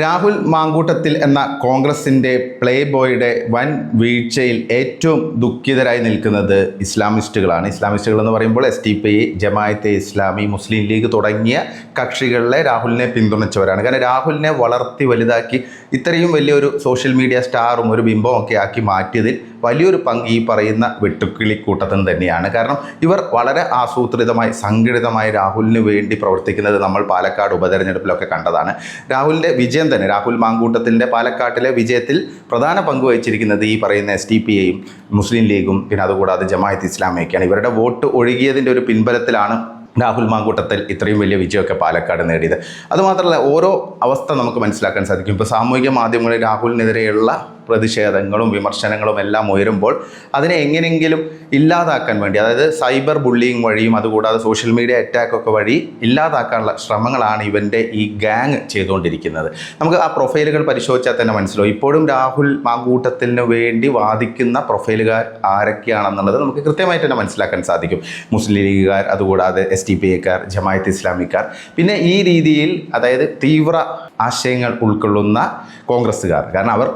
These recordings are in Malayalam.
രാഹുൽ മാങ്കൂട്ടത്തിൽ എന്ന കോൺഗ്രസിന്റെ പ്ലേ ബോയുടെ വൻ വീഴ്ചയിൽ ഏറ്റവും ദുഃഖിതരായി നിൽക്കുന്നത് ഇസ്ലാമിസ്റ്റുകളാണ്. ഇസ്ലാമിസ്റ്റുകൾ എന്ന് പറയുമ്പോൾ S T P Jamaate Islami Muslim League തുടങ്ങിയ കക്ഷികളിലെ രാഹുലിനെ പിന്തുണച്ചവരാണ്. കാരണം രാഹുലിനെ വളർത്തി വലുതാക്കി ഇത്രയും വലിയൊരു സോഷ്യൽ മീഡിയ സ്റ്റാറും ഒരു ബിംബവും ഒക്കെ ആക്കി മാറ്റിയതിൽ വലിയൊരു പങ്ക് ഈ പറയുന്ന വെട്ടുക്കിളി കൂട്ടത്തിന് തന്നെയാണ്. കാരണം ഇവർ വളരെ ആസൂത്രിതമായി സംഘടിതമായി രാഹുലിന് വേണ്ടി പ്രവർത്തിക്കുന്നത് നമ്മൾ പാലക്കാട് ഉപതെരഞ്ഞെടുപ്പിലൊക്കെ കണ്ടതാണ്. രാഹുലിന്റെ വിജയം തന്നെ രാഹുൽ മാങ്കൂട്ടത്തിന്റെ പാലക്കാട്ടിലെ വിജയത്തിൽ പ്രധാന പങ്ക് വഹിച്ചിരിക്കുന്നത് ഈ പറയുന്ന എസ് ടി പി എയും മുസ്ലിം ലീഗും പിന്നെ അതുകൂടാതെ ജമായത്ത് ഇസ്ലാമിയൊക്കെയാണ്. ഇവരുടെ വോട്ട് ഒഴുകിയതിന്റെ ഒരു പിൻബലത്തിലാണ് രാഹുൽ മാങ്കൂട്ടത്തിൽ ഇത്രയും വലിയ വിജയമൊക്കെ പാലക്കാട് നേടിയത്. അതുമാത്രമല്ല ഓരോ അവസ്ഥ നമുക്ക് മനസ്സിലാക്കാൻ സാധിക്കും. ഇപ്പോൾ സാമൂഹിക മാധ്യമങ്ങളിൽ രാഹുലിനെതിരെയുള്ള പ്രതിഷേധങ്ങളും വിമർശനങ്ങളും എല്ലാം ഉയരുമ്പോൾ അതിനെ എങ്ങനെയെങ്കിലും ഇല്ലാതാക്കാൻ വേണ്ടി അതായത് സൈബർ ബുള്ളിങ് വഴിയും അതുകൂടാതെ സോഷ്യൽ മീഡിയ അറ്റാക്കൊക്കെ വഴി ഇല്ലാതാക്കാനുള്ള ശ്രമങ്ങളാണ് ഇവന്റെ ഈ ഗാങ് ചെയ്തുകൊണ്ടിരിക്കുന്നത്. നമുക്ക് ആ പ്രൊഫൈലുകൾ പരിശോധിച്ചാൽ തന്നെ മനസ്സിലാവും. ഇപ്പോഴും രാഹുൽ മാങ്കൂട്ടത്തിന് വേണ്ടി വാദിക്കുന്ന പ്രൊഫൈലുകാർ ആരൊക്കെയാണെന്നുള്ളത് നമുക്ക് കൃത്യമായിട്ട് തന്നെ മനസ്സിലാക്കാൻ സാധിക്കും. മുസ്ലിം ലീഗുകാർ അതുകൂടാതെ എസ് ടി പി എക്കാർ ജമായത്ത് ഇസ്ലാമിക്കാർ. പിന്നെ ഈ രീതിയിൽ അതായത് തീവ്ര ആശയങ്ങൾ ഉൾക്കൊള്ളുന്ന കോൺഗ്രസ്സുകാർ. കാരണം അവർ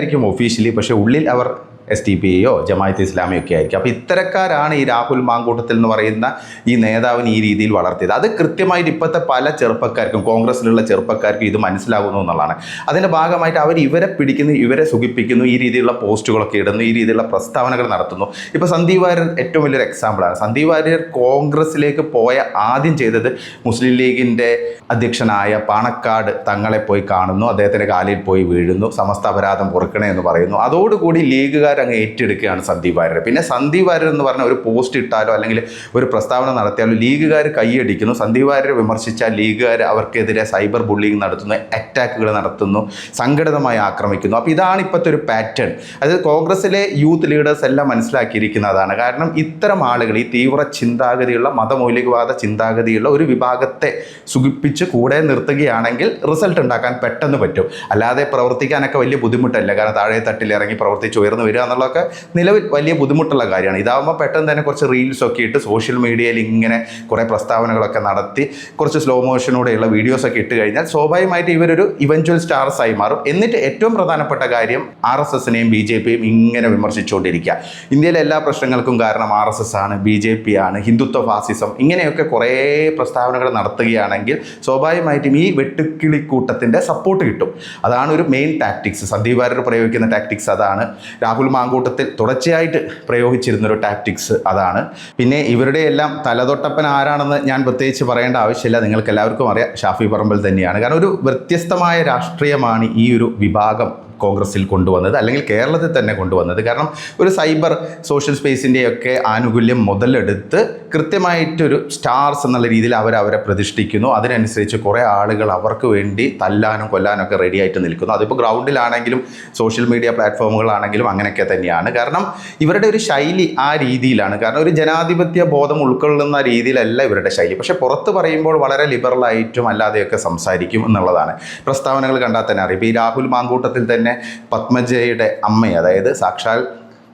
കോൺഗ്രസ്സുകാരായിരിക്കും ഒഫീഷ്യലി പക്ഷേ ഉള്ളിൽ അവർ എസ് ടി പി ഐയോ ജമായത്ത് ഇസ്ലാമിയോ ഒക്കെ ആയിരിക്കും. അപ്പോൾ ഇത്തരക്കാരാണ് ഈ രാഹുൽ മാങ്കൂട്ടത്തിൽ എന്ന് പറയുന്ന ഈ നേതാവിന് ഈ രീതിയിൽ വളർത്തിയത്. അത് കൃത്യമായിട്ട് ഇപ്പോഴത്തെ പല ചെറുപ്പക്കാർക്കും കോൺഗ്രസ്സിലുള്ള ചെറുപ്പക്കാർക്കും ഇത് മനസ്സിലാകുന്നു എന്നുള്ളതാണ്. അതിന്റെ ഭാഗമായിട്ട് അവർ ഇവരെ പിടിക്കുന്നു ഇവരെ സുഖിപ്പിക്കുന്നു ഈ രീതിയിലുള്ള പോസ്റ്റുകളൊക്കെ ഇടുന്നു ഈ രീതിയിലുള്ള പ്രസ്താവനകൾ നടത്തുന്നു. ഇപ്പോൾ സന്ദീപ് വാര്യർ ഏറ്റവും വലിയൊരു എക്സാമ്പിളാണ് സന്ദീപ് വാര്യർ കോൺഗ്രസ്സിലേക്ക് പോയ ആദ്യം ചെയ്തത് മുസ്ലിം ലീഗിന്റെ അധ്യക്ഷനായ പാണക്കാട് തങ്ങളെ പോയി കാണുന്നു അദ്ദേഹത്തിന്റെ കാലിൽ പോയി വീഴുന്നു സമസ്ത അപരാധം പൊറുക്കണേ എന്ന് പറയുന്നു. അതോടുകൂടി ലീഗുകാർ അങ്ങ് ഏറ്റെടുക്കുകയാണ് സന്ദീപ് വാര്യർ പിന്നെ സന്ദീപ് വാര്യർ എന്ന് പറഞ്ഞ ഒരു പോസ്റ്റ് ഇട്ടാലോ അല്ലെങ്കിൽ ഒരു പ്രസ്താവന നടത്തിയാലോ ലീഗുകാർ കൈയടിക്കുന്നു. സന്ദീപ് വാര്യരെ വിമർശിച്ചാൽ ലീഗുകാർ അവർക്കെതിരെ സൈബർ ബുള്ളിങ് നടത്തുന്നു അറ്റാക്കുകൾ നടത്തുന്നു സംഘടിതമായി ആക്രമിക്കുന്നു. അപ്പോൾ ഇതാണ് ഇപ്പോഴത്തെ ഒരു പാറ്റേൺ അതായത് കോൺഗ്രസ്സിലെ യൂത്ത് ലീഡേഴ്സ് എല്ലാം മനസ്സിലാക്കിയിരിക്കുന്നതാണ്. കാരണം ഇത്തരം ആളുകൾ ഈ തീവ്ര ചിന്താഗതിയുള്ള മതമൗലികവാദ ചിന്താഗതിയുള്ള ഒരു വിഭാഗത്തെ സുഖിപ്പിച്ച് കൂടെ നിർത്തുകയാണെങ്കിൽ റിസൾട്ട് ഉണ്ടാക്കാൻ പെട്ടെന്ന് പറ്റും. അല്ലാതെ പ്രവർത്തിക്കാനൊക്കെ വലിയ ബുദ്ധിമുട്ടല്ല. കാരണം താഴെ തട്ടിൽ ഇറങ്ങി പ്രവർത്തിച്ച് ഉയർന്നു വരിക എന്നുള്ളതൊക്കെ നിലവിൽ വലിയ ബുദ്ധിമുട്ടുള്ള കാര്യമാണ്. ഇതാകുമ്പോൾ പെട്ടെന്ന് തന്നെ കുറച്ച് റീൽസ് ഒക്കെ ഇട്ട് സോഷ്യൽ മീഡിയയിൽ ഇങ്ങനെ കുറേ പ്രസ്താവനകളൊക്കെ നടത്തി കുറച്ച് സ്ലോ മോഷനോടെയുള്ള വീഡിയോസ് ഒക്കെ ഇട്ട് കഴിഞ്ഞാൽ സ്വാഭാവികമായിട്ട് ഇവരൊരു ഇവഞ്ച്വൽ സ്റ്റാർസ് ആയി മാറും. എന്നിട്ട് ഏറ്റവും പ്രധാനപ്പെട്ട കാര്യം ആർ എസ് എസിനെയും ബി ജെ പിയും ഇങ്ങനെ വിമർശിച്ചുകൊണ്ടിരിക്കുക. ഇന്ത്യയിലെ എല്ലാ പ്രശ്നങ്ങൾക്കും കാരണം ആർ എസ് എസ് ആണ് ബി ജെ പി ആണ് ഹിന്ദുത്വ ഫാസിസം ഇങ്ങനെയൊക്കെ കുറേ പ്രസ്താവനകൾ നടത്തുകയാണെങ്കിൽ സ്വാഭാവികമായിട്ടും ഈ വെട്ടുക്കിളിക്കൂട്ടത്തിന്റെ സപ്പോർട്ട് കിട്ടും. അതാണ് ഒരു മെയിൻ ടാക്ടിക്സ് സന്ദീപ് വാര്യർ പ്രയോഗിക്കുന്ന ടാക്ടിക്സ് അതാണ്. രാഹുൽ മാങ്കൂട്ടത്തിൽ തുടർച്ചയായിട്ട് പ്രയോഗിച്ചിരുന്നൊരു ടാക്ടിക്സ് അതാണ്. പിന്നെ ഇവരുടെ എല്ലാം തലതൊട്ടപ്പൻ ആരാണെന്ന് ഞാൻ പ്രത്യേകിച്ച് പറയേണ്ട ആവശ്യമില്ല. നിങ്ങൾക്ക് എല്ലാവർക്കും അറിയാം ഷാഫി പറമ്പിൽ തന്നെയാണ്. കാരണം ഒരു വ്യത്യസ്തമായ രാഷ്ട്രീയമാണ് ഈ ഒരു വിഭാഗം കോൺഗ്രസിൽ കൊണ്ടുവന്നത് അല്ലെങ്കിൽ കേരളത്തിൽ തന്നെ കൊണ്ടുവന്നത്. കാരണം ഒരു സൈബർ സോഷ്യൽ സ്പേസിന്റെയൊക്കെ ആനുകൂല്യം മുതലെടുത്ത് കൃത്യമായിട്ടൊരു സ്റ്റാർസ് എന്നുള്ള രീതിയിൽ അവർ അവരെ പ്രതിഷ്ഠിക്കുന്നു. അതിനനുസരിച്ച് കുറേ ആളുകൾ അവർക്ക് വേണ്ടി തല്ലാനും കൊല്ലാനും ഒക്കെ റെഡി ആയിട്ട് നിൽക്കുന്നു. അതിപ്പോൾ ഗ്രൗണ്ടിലാണെങ്കിലും സോഷ്യൽ മീഡിയ പ്ലാറ്റ്ഫോമുകളാണെങ്കിലും അങ്ങനെയൊക്കെ തന്നെയാണ്. കാരണം ഇവരുടെ ഒരു ശൈലി ആ രീതിയിലാണ്. കാരണം ഒരു ജനാധിപത്യ ബോധം ഉൾക്കൊള്ളുന്ന രീതിയിലല്ല ഇവരുടെ ശൈലി. പക്ഷെ പുറത്ത് പറയുമ്പോൾ വളരെ ലിബറലായിട്ടും അല്ലാതെയൊക്കെ സംസാരിക്കും എന്നുള്ളതാണ്. പ്രസ്താവനകൾ കണ്ടാൽ തന്നെ അറിയാം. ഈ രാഹുൽ മാങ്കൂട്ടത്തിൽ തന്നെ പത്മജയുടെ അമ്മ അതായത് സാക്ഷാൽ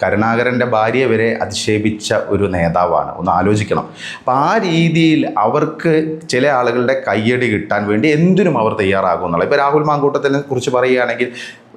കരുണാകരന്റെ ഭാര്യ വരെ അധിക്ഷേപിച്ച ഒരു നേതാവാണ്. ഒന്ന് ആലോചിക്കണം. അപ്പം ആ രീതിയിൽ അവർക്ക് ചില ആളുകളുടെ കയ്യടി കിട്ടാൻ വേണ്ടി എന്തിനും അവർ തയ്യാറാകും എന്നുള്ളത്. ഇപ്പോൾ രാഹുൽ മാങ്കൂട്ടത്തിനെ കുറിച്ച് പറയുകയാണെങ്കിൽ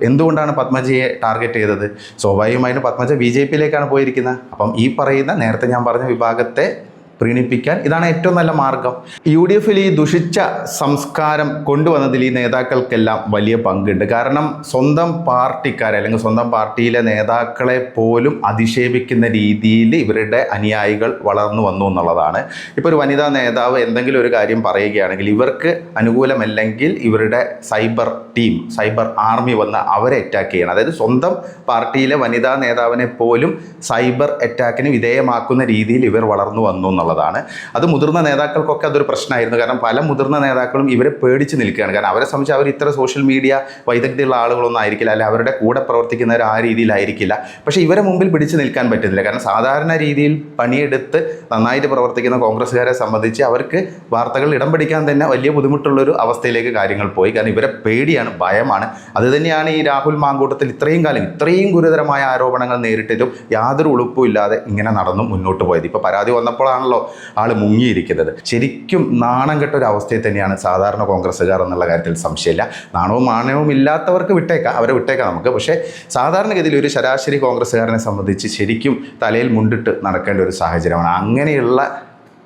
എന്തുകൊണ്ടാണ് പത്മജയെ ടാർഗറ്റ് ചെയ്തത്? സ്വാഭാവികമായിട്ടും പത്മജ ബി ജെ പിയിലേക്കാണ് പോയിരിക്കുന്നത്. അപ്പം ഈ പറയുന്ന നേരത്തെ ഞാൻ പറഞ്ഞ വിഭാഗത്തെ പ്രീണിപ്പിക്കാൻ ഇതാണ് ഏറ്റവും നല്ല മാർഗം. യു ഡി എഫിൽ ഈ ദുഷിച്ച സംസ്കാരം കൊണ്ടുവന്നതിൽ ഈ നേതാക്കൾക്കെല്ലാം വലിയ പങ്കുണ്ട്. കാരണം സ്വന്തം പാർട്ടിക്കാരെ അല്ലെങ്കിൽ സ്വന്തം പാർട്ടിയിലെ നേതാക്കളെ പോലും അധിക്ഷേപിക്കുന്ന രീതിയിൽ ഇവരുടെ അനുയായികൾ വളർന്നു വന്നു എന്നുള്ളതാണ്. ഇപ്പോൾ ഒരു വനിതാ നേതാവ് എന്തെങ്കിലും ഒരു കാര്യം പറയുകയാണെങ്കിൽ ഇവർക്ക് അനുകൂലമല്ലെങ്കിൽ ഇവരുടെ സൈബർ ടീം സൈബർ ആർമി വന്ന് അവരെ അറ്റാക്ക് ചെയ്യണം. അതായത് സ്വന്തം പാർട്ടിയിലെ വനിതാ നേതാവിനെ പോലും സൈബർ അറ്റാക്കിന് വിധേയമാക്കുന്ന രീതിയിൽ ഇവർ വളർന്നു വന്നു എന്നുള്ളതാണ്. അത് മുതിർന്ന നേതാക്കൾക്കൊക്കെ അതൊരു പ്രശ്നമായിരുന്നു. കാരണം പല മുതിർന്ന നേതാക്കളും ഇവരെ പേടിച്ച് നിൽക്കുകയാണ്. കാരണം അവരെ സംബന്ധിച്ച് അവർ ഇത്ര സോഷ്യൽ മീഡിയ വൈദഗ്ധ്യമുള്ള ആളുകളൊന്നും ആയിരിക്കില്ല. അല്ലെ അവരുടെ കൂടെ പ്രവർത്തിക്കുന്നവർ ആ രീതിയിലായിരിക്കില്ല പക്ഷേ ഇവരെ മുമ്പിൽ പിടിച്ച് നിൽക്കാൻ പറ്റുന്നില്ല. കാരണം സാധാരണ രീതിയിൽ പണിയെടുത്ത് നന്നായിട്ട് പ്രവർത്തിക്കുന്ന കോൺഗ്രസ്സുകാരെ സംബന്ധിച്ച് അവർക്ക് വാർത്തകൾ ഇടം പിടിക്കാൻ തന്നെ വലിയ ബുദ്ധിമുട്ടുള്ളൊരു അവസ്ഥയിലേക്ക് കാര്യങ്ങൾ പോയി. കാരണം ഇവരെ പേടിയാണ് ഭയമാണ്. അത് തന്നെയാണ് ഈ രാഹുൽ മാങ്കൂട്ടത്തിൽ ഇത്രയും കാലം ഇത്രയും ഗുരുതരമായ ആരോപണങ്ങൾ നേരിട്ടിട്ടും യാതൊരു ഉളുപ്പും ഇല്ലാതെ ഇങ്ങനെ നടന്നു മുന്നോട്ട് പോയത്. ഇപ്പോൾ പരാതി വന്നപ്പോഴാണല്ലോ കോടിയോളം ആൾ മുങ്ങിയിരിക്കുന്നത്. ശരിക്കും നാണം കെട്ട ഒരു അവസ്ഥയിൽ തന്നെയാണ് സാധാരണ കോൺഗ്രസ്സുകാർ എന്നുള്ള കാര്യത്തിൽ സംശയമില്ല. നാണവും മാനവും ഇല്ലാത്തവർക്ക് വിട്ടേക്കാം അവരെ വിട്ടേക്കാം നമുക്ക്. പക്ഷേ സാധാരണഗതിയിൽ ഒരു ശരാശരി കോൺഗ്രസ്സുകാരനെ സംബന്ധിച്ച് ശരിക്കും തലയിൽ മുണ്ടിട്ട് നടക്കേണ്ട ഒരു സാഹചര്യമാണ്. അങ്ങനെയുള്ള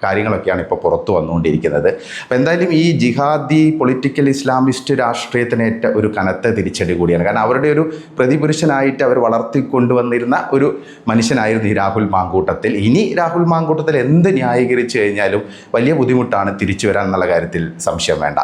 കാര്യങ്ങളൊക്കെയാണ് ഇപ്പോൾ പുറത്തു വന്നുകൊണ്ടിരിക്കുന്നത്. അപ്പോൾ എന്തായാലും ഈ ജിഹാദി പൊളിറ്റിക്കൽ ഇസ്ലാമിസ്റ്റ് രാഷ്ട്രീയത്തിനേറ്റ ഒരു കനത്ത തിരിച്ചടി കൂടിയാണ്. കാരണം അവരുടെ ഒരു പ്രതിപുരുഷനായിട്ട് അവർ വളർത്തിക്കൊണ്ടുവന്നിരുന്ന ഒരു മനുഷ്യനായിരുന്നു ഈ രാഹുൽ മാങ്കൂട്ടത്തിൽ. ഇനി രാഹുൽ മാങ്കൂട്ടത്തിൽ എന്ത് ന്യായീകരിച്ചു കഴിഞ്ഞാലും വലിയ ബുദ്ധിമുട്ടാണ് തിരിച്ചു വരാൻ എന്നുള്ള കാര്യത്തിൽ സംശയം വേണ്ട.